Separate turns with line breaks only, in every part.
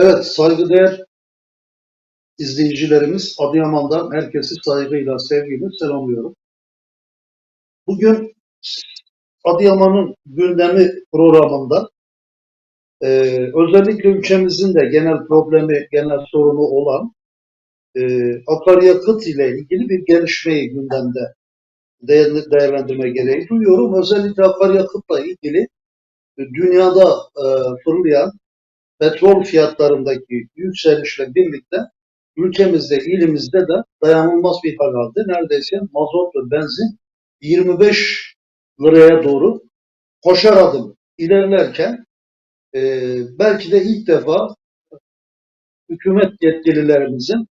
Evet, saygıdeğer izleyicilerimiz Adıyaman'dan herkesi saygıyla, sevgiyle selamlıyorum. Bugün Adıyaman'ın gündemi programında e, özellikle ülkemizin de genel problemi, genel sorunu olan akaryakıt ile ilgili bir gelişmeyi gündemde değerlendirme gereği duyuyorum. Özellikle akaryakıtla ilgili e, dünyada e, fırlayan petrol fiyatlarındaki yükselişle birlikte ülkemizde, ilimizde de dayanılmaz bir hal aldı. Neredeyse mazot ve benzin 25 liraya doğru koşar adım ilerlerken e, belki de ilk defa hükümet yetkililerimizin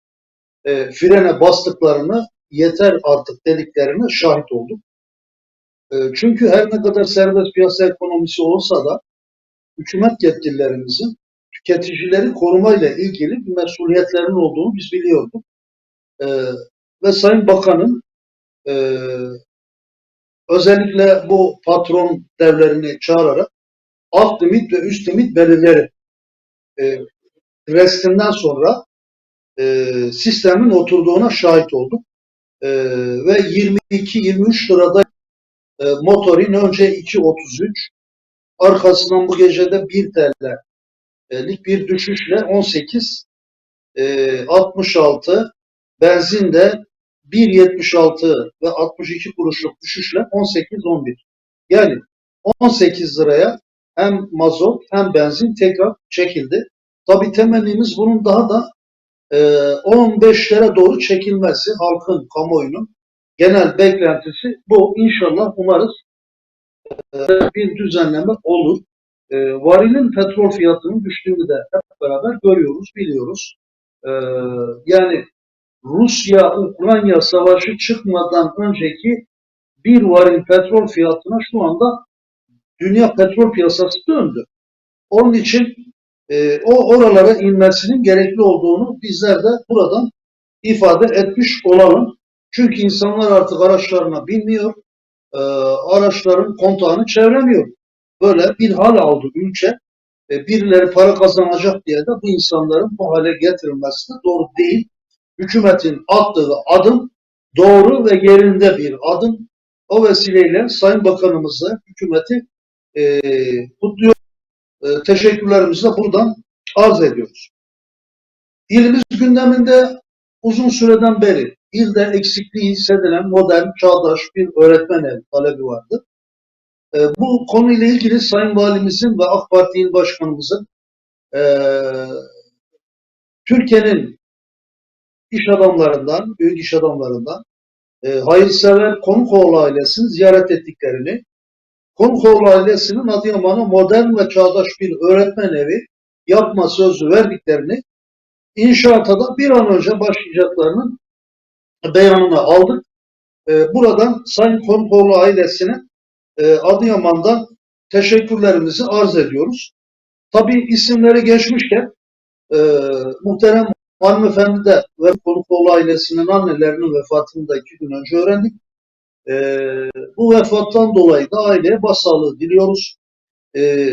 e, frene bastıklarını yeter artık dediklerine şahit olduk. E, çünkü her ne kadar serbest piyasa ekonomisi olsa da hükümet yetkililerimizin tüketicileri korumayla ilgili bir mesuliyetlerinin olduğunu biz biliyorduk. Ee, ve Sayın Bakan'ın e, özellikle bu patron devlerini çağırarak alt limit ve üst limit belirleri e, restinden sonra e, sistemin oturduğuna şahit olduk. E, ve 22-23 lirada e, motorin önce 2.33 arkasından bu gecede 1 TL lik bir düşüşle 18 e, 66 benzin de 1.76 ve 62 kuruşluk düşüşle 18-11. Yani 18 liraya hem mazot hem benzin tekrar çekildi. Tabi temennimiz bunun daha da 15'lere doğru çekilmesi halkın, kamuoyunun genel beklentisi bu. İnşallah umarız e, bir düzenleme olur. E, varilin petrol fiyatının düştüğünü de hep beraber görüyoruz, biliyoruz. E, yani Rusya-Ukrayna savaşı çıkmadan önceki bir varil petrol fiyatına şu anda dünya petrol piyasası döndü. Onun için e, o oralara inmesinin gerekli olduğunu bizler de buradan ifade etmiş olalım. Çünkü insanlar artık araçlarına binmiyor, e, araçların kontağını çevremiyor. Böyle bir hal aldı ülke. E, birileri para kazanacak diye de bu insanların bu hale getirilmesi de doğru değil. Hükümetin attığı adım doğru ve yerinde bir adım. O vesileyle Sayın Bakanımızla hükümeti e, kutluyor. E, teşekkürlerimizi de buradan arz ediyoruz. İlimiz gündeminde uzun süreden beri ilde eksikliği hissedilen modern, çağdaş bir öğretmen evi talebi vardı. E, bu konuyla ilgili Sayın Valimizin ve AK Parti İl Başkanımızın e, Türkiye'nin iş adamlarından, büyük iş adamlarından e, hayırsever Konukoğlu ailesini ziyaret ettiklerini, Konukoğlu ailesinin Adıyaman'a modern ve çağdaş bir öğretmen evi yapma sözü verdiklerini, inşaata da bir an önce başlayacaklarının beyanını aldık. E, buradan Sayın Konukoğlu ailesine e, Adıyaman'dan teşekkürlerimizi arz ediyoruz. Tabii isimleri geçmişken e, muhterem hanımefendi de ve Konukoğlu ailesinin annelerinin vefatını da iki gün önce öğrendik. E, bu vefattan dolayı da aileye başsağlığı diliyoruz. E,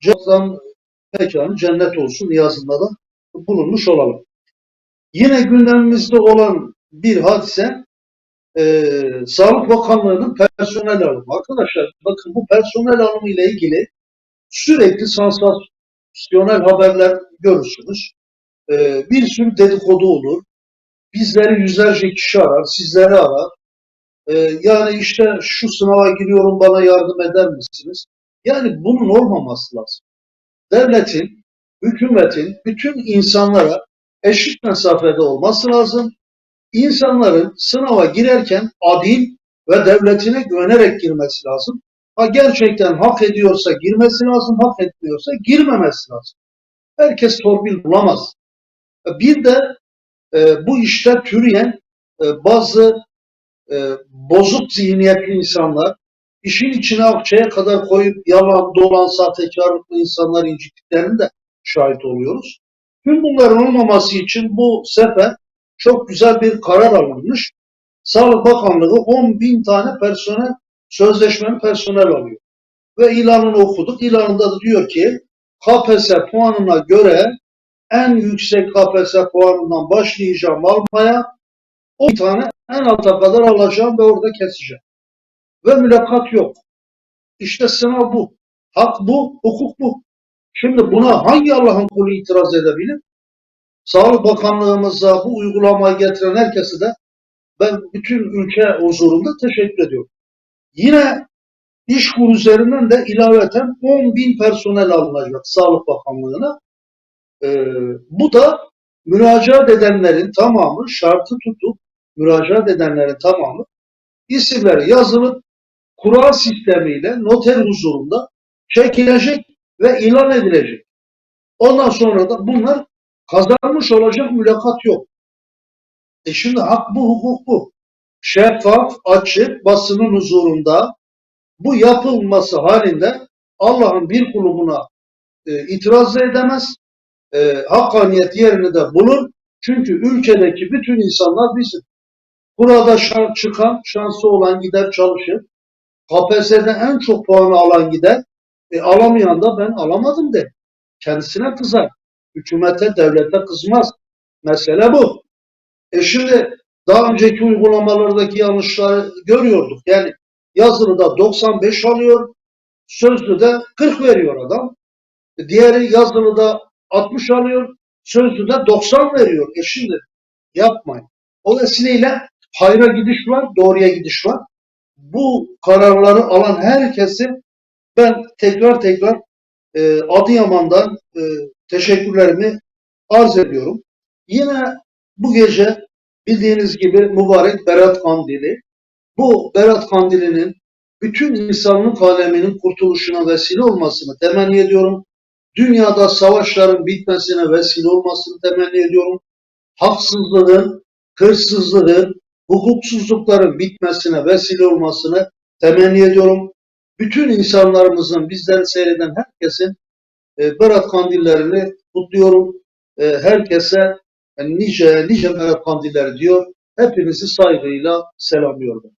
Cennetten mekanı cennet olsun niyazında da bulunmuş olalım. Yine gündemimizde olan bir hadise e, Sağlık Bakanlığı'nın personel alımı. Arkadaşlar bakın bu personel alımı ile ilgili sürekli sansasyonel haberler görürsünüz. E, bir sürü dedikodu olur. Bizleri yüzlerce kişi arar, sizleri arar. E, yani işte şu sınava giriyorum bana yardım eder misiniz? Yani bunun olmaması lazım. Devletin, hükümetin bütün insanlara eşit mesafede olması lazım insanların sınava girerken adil ve devletine güvenerek girmesi lazım. Ha gerçekten hak ediyorsa girmesi lazım, hak etmiyorsa girmemesi lazım. Herkes torpil bulamaz. Bir de e, bu işte türeyen e, bazı e, bozuk zihniyetli insanlar işin içine akçeye kadar koyup yalan, dolan, sahtekarlıklı insanlar incittiklerini de şahit oluyoruz. Tüm bunların olmaması için bu sefer çok güzel bir karar alınmış. Sağlık Bakanlığı 10 bin tane personel, sözleşmeli personel alıyor. Ve ilanını okuduk. İlanında da diyor ki KPSS puanına göre en yüksek KPSS puanından başlayacağım almaya. O tane en alta kadar alacağım ve orada keseceğim. Ve mülakat yok. İşte sınav bu. Hak bu, hukuk bu. Şimdi buna hangi Allah'ın kulu itiraz edebilir? Sağlık Bakanlığımıza bu uygulamayı getiren herkese de ben bütün ülke huzurunda teşekkür ediyorum. Yine iş kur üzerinden de ilaveten 10 bin personel alınacak Sağlık Bakanlığı'na. Ee, bu da müracaat edenlerin tamamı şartı tutup müracaat edenlerin tamamı isimleri yazılıp kura sistemiyle noter huzurunda çekilecek ve ilan edilecek. Ondan sonra da bunlar kazanmış olacak mülakat yok. E şimdi hak bu, hukuk bu. Şeffaf, açık, basının huzurunda bu yapılması halinde Allah'ın bir kulubuna e, itiraz edemez. E, hakkaniyet yerini de bulur. Çünkü ülkedeki bütün insanlar bizim. Burada şan, çıkan, şansı olan gider çalışır. KPSS'de en çok puanı alan gider. E, alamayan da ben alamadım de. Kendisine kızar. Hükümete, devlete kızmaz. Mesele bu. E şimdi daha önceki uygulamalardaki yanlışları görüyorduk. Yani yazılıda 95 alıyor, sözlüde 40 veriyor adam. E, Diğeri yazılıda 60 alıyor, sözlüde 90 veriyor. E şimdi yapmayın. O vesileyle hayra gidiş var, doğruya gidiş var. Bu kararları alan herkesi ben tekrar tekrar e, Adıyaman'dan e, teşekkürlerimi arz ediyorum. Yine bu gece bildiğiniz gibi mübarek Berat Kandili. Bu Berat Kandili'nin bütün insanlık aleminin kurtuluşuna vesile olmasını temenni ediyorum. Dünyada savaşların bitmesine vesile olmasını temenni ediyorum. Haksızlığın, hırsızlığın, hukuksuzlukların bitmesine vesile olmasını temenni ediyorum. Bütün insanlarımızın, bizleri seyreden herkesin e, Berat Kandillerini kutluyorum. E, herkese e, nice nice Berat Kandilleri diyor. Hepinizi saygıyla selamlıyorum.